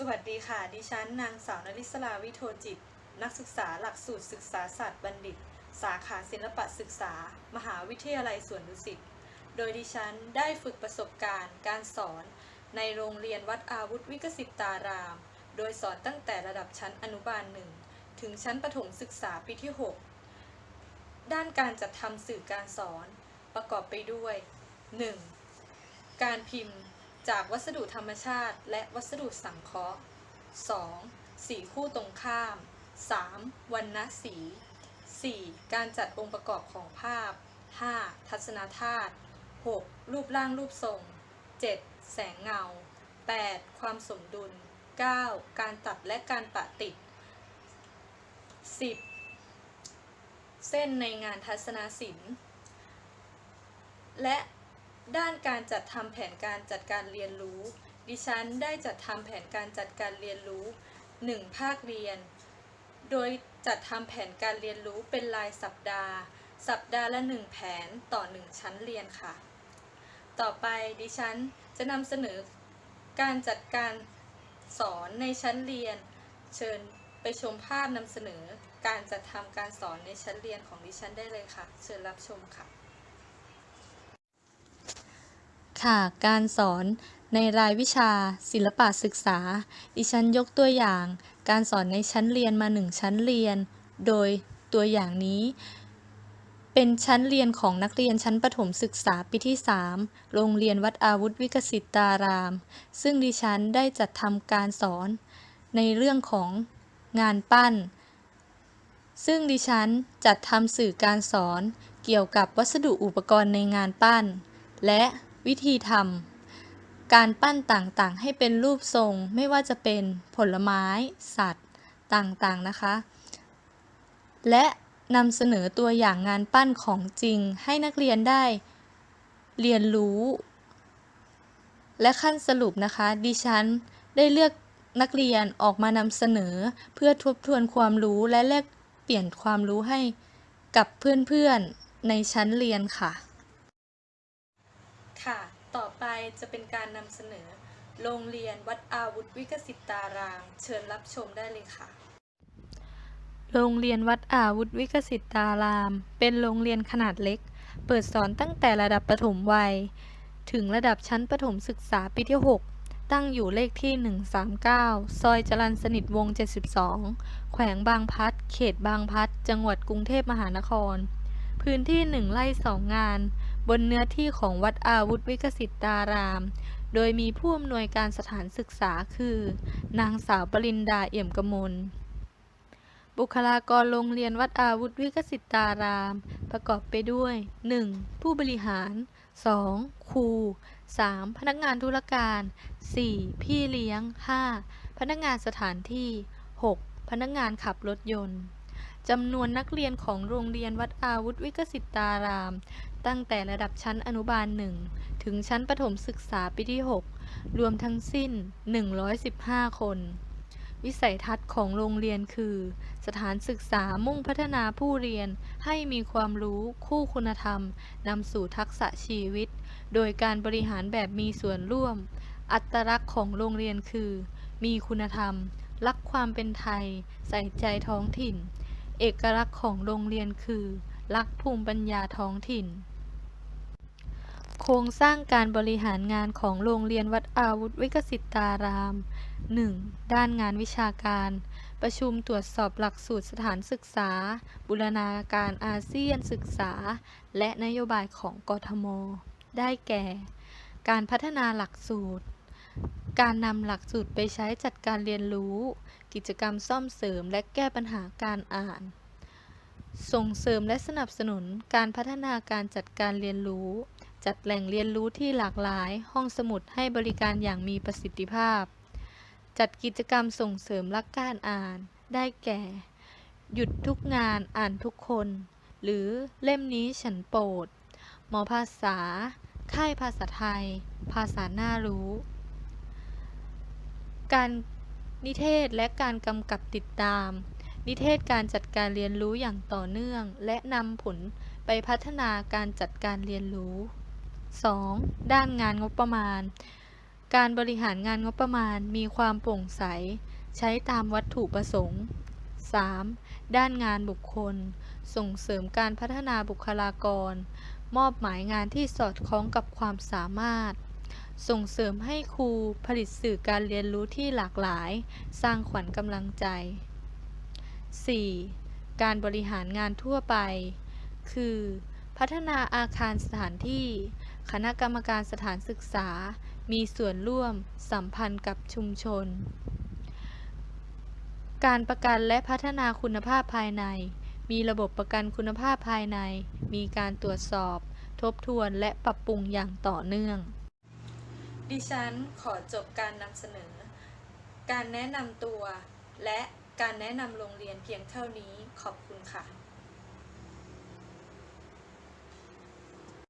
สวัสดีค่ะ ดิฉันนางสาวนริศราวิโทจิต นักศึกษาหลักสูตรศึกษาศาสตร์บัณฑิต สาขาศิลปศึกษา มหาวิทยาลัยสวนดุสิต โดยดิฉันได้ฝึกประสบการณ์ การสอน ในโรงเรียนวัดอาวุธวิกสิตาราม โดยสอนตั้งแต่ระดับชั้นอนุบาลหนึ่งถึงชั้นประถมศึกษาปีที่ 6 ด้านการจัดทำสื่อการสอนประกอบไปด้วย 1. การพิมพ์ จากวัสดุธรรมชาติ และวัสดุสังเคราะห์ 2. สีคู่ตรงข้าม 3. วรรณสี 4. การจัดองค์ประกอบของภาพ 5. ทัศนธาตุ 6. รูปร่างรูปทรง 7. แสงเงา 8. ความสมดุล 9. การตัดและการปะติด 10. เส้นในงานทัศนศิลป์ และ ด้านการจัดทำแผนการจัดการเรียนรู้ ดิฉันได้จัดทำแผนการจัดการเรียนรู้ 1 ภาคเรียน โดยจัดทำแผนการเรียนรู้เป็นรายสัปดาห์ สัปดาห์ละ 1 แผนต่อ 1 ชั้นเรียนค่ะ ต่อไปดิฉันจะนำเสนอการจัดการสอนในชั้นเรียน เชิญไปชมภาพนำเสนอการจัดทำการสอนในชั้นเรียนของดิฉันได้เลยค่ะ เชิญรับชมค่ะ ค่ะการสอนในรายวิชา ศิลปะศึกษา ดิฉันยกตัวอย่าง การสอนในชั้นเรียนมาหนึ่งชั้นเรียน โดยตัวอย่างนี้ เป็นชั้นเรียนของนักเรียนชั้นประถมศึกษาปีที่ 3 โรงเรียนวัดอาวุธวิกสิตาราม ซึ่งดิฉันได้จัดทำการสอน ในเรื่องของงานปั้น ซึ่งดิฉันจัดทำสื่อการสอนเกี่ยวกับวัสดุอุปกรณ์ในงานปั้น และ วิธีทำการปั้นต่างๆ ให้เป็นรูปทรงไม่ว่าจะเป็นผลไม้ สัตว์ต่างๆนะคะ และนำเสนอตัวอย่างงานปั้นของจริงให้นักเรียนได้ เรียนรู้ และขั้นสรุปนะคะ ดิฉันได้เลือกนักเรียนออกมานำเสนอเพื่อทบทวนความรู้และแลกเปลี่ยนความรู้ให้กับเพื่อนๆในชั้นเรียนค่ะ ค่ะ ต่อไปจะเป็นการนำเสนอ โรงเรียนวัดอาวุธวิกสิตาราม เชิญรับชมได้เลยค่ะ โรงเรียนวัดอาวุธวิกสิตาราม เป็นโรงเรียนขนาดเล็ก เปิดสอนตั้งแต่ระดับประถมวัย ถึงระดับชั้นประถมศึกษาปีที่ 6 ตั้งอยู่เลขที่ 139 ซอยจรัญสนิทวง 72 แขวงบางพัด เขตบางพัด จังหวัดกรุงเทพมหานคร พื้นที่ 1ไร่2งาน บนเนื้อที่ของวัดอาวุธวิกสิตาราม โดยมีผู้อำนวยการสถานศึกษาคือ นางสาวปรินดาเอี่ยมกมล บุคลากรโรงเรียนวัดอาวุธวิกสิตาราม ประกอบไปด้วย 1. ผู้บริหาร 2. ครู 3. พนักงานธุรการ 4. พี่เลี้ยง 5. พนักงานสถานที่ 6. พนักงานขับรถยนต์ จำนวนนักเรียนของโรงเรียนวัดอาวุธวิกสิตาราม ตั้งแต่ระดับชั้นอนุบาล1ถึงชั้นประถมศึกษาปีที่ 6 รวมทั้งสิ้น 115 คน วิสัยทัศน์ของโรงเรียนคือ สถานศึกษามุ่งพัฒนาผู้เรียนให้มีความรู้คู่คุณธรรมนำสู่ทักษะชีวิต โดยการบริหารแบบมีส่วนร่วม อัตลักษณ์ของโรงเรียนคือ มีคุณธรรม รักความเป็นไทย ใส่ใจท้องถิ่น เอกลักษณ์ของโรงเรียนคือ รักภูมิปัญญาท้องถิ่น โครงสร้างการบริหารงานของโรงเรียนวัดอาวุธวิกสิตาราม 1. ด้านงานวิชาการ ประชุมตรวจสอบหลักสูตรสถานศึกษา บูรณาการอาเซียนศึกษา และนโยบายของกทม ได้แก่ การพัฒนาหลักสูตร การนำหลักสูตรไปใช้จัดการเรียนรู้ กิจกรรมซ่อมเสริมและแก้ปัญหาการอ่าน ส่งเสริมและสนับสนุนการพัฒนาการจัดการเรียนรู้ จัดแหล่งเรียนรู้ที่หลากหลาย ห้องสมุดให้บริการอย่างมีประสิทธิภาพ จัดกิจกรรมส่งเสริมรักการอ่าน ได้แก่ หยุดทุกงานอ่านทุกคน หรือเล่มนี้ฉันโปรด หมอภาษา ค่ายภาษาไทย ภาษาหน่ารู้ การนิเทศและการกำกับติดตาม นิเทศการจัดการเรียนรู้อย่างต่อเนื่อง และนำผลไปพัฒนาการจัดการเรียนรู้ 2. ด้านงานงบประมาณ การบริหารงานงบประมาณมีความโปร่งใส ใช้ตามวัตถุประสงค์ 3. ด้านงานบุคคล ส่งเสริมการพัฒนาบุคลากร มอบหมายงานที่สอดคล้องกับความสามารถ ส่งเสริมให้ครูผลิตสื่อการเรียนรู้ที่หลากหลาย สร้างขวัญกำลังใจ 4. การบริหารงานทั่วไป คือ พัฒนาอาคารสถานที่ คณะกรรมการสถานศึกษา มีส่วนร่วมสัมพันธ์กับชุมชน การประกันและพัฒนาคุณภาพภายใน มีระบบประกันคุณภาพภายใน มีการตรวจสอบ ทบทวนและปรับปรุงอย่างต่อเนื่อง ดิฉันขอจบการนำเสนอ การแนะนำตัว และการแนะนำโรงเรียนเพียงเท่านี้ขอบคุณค่ะ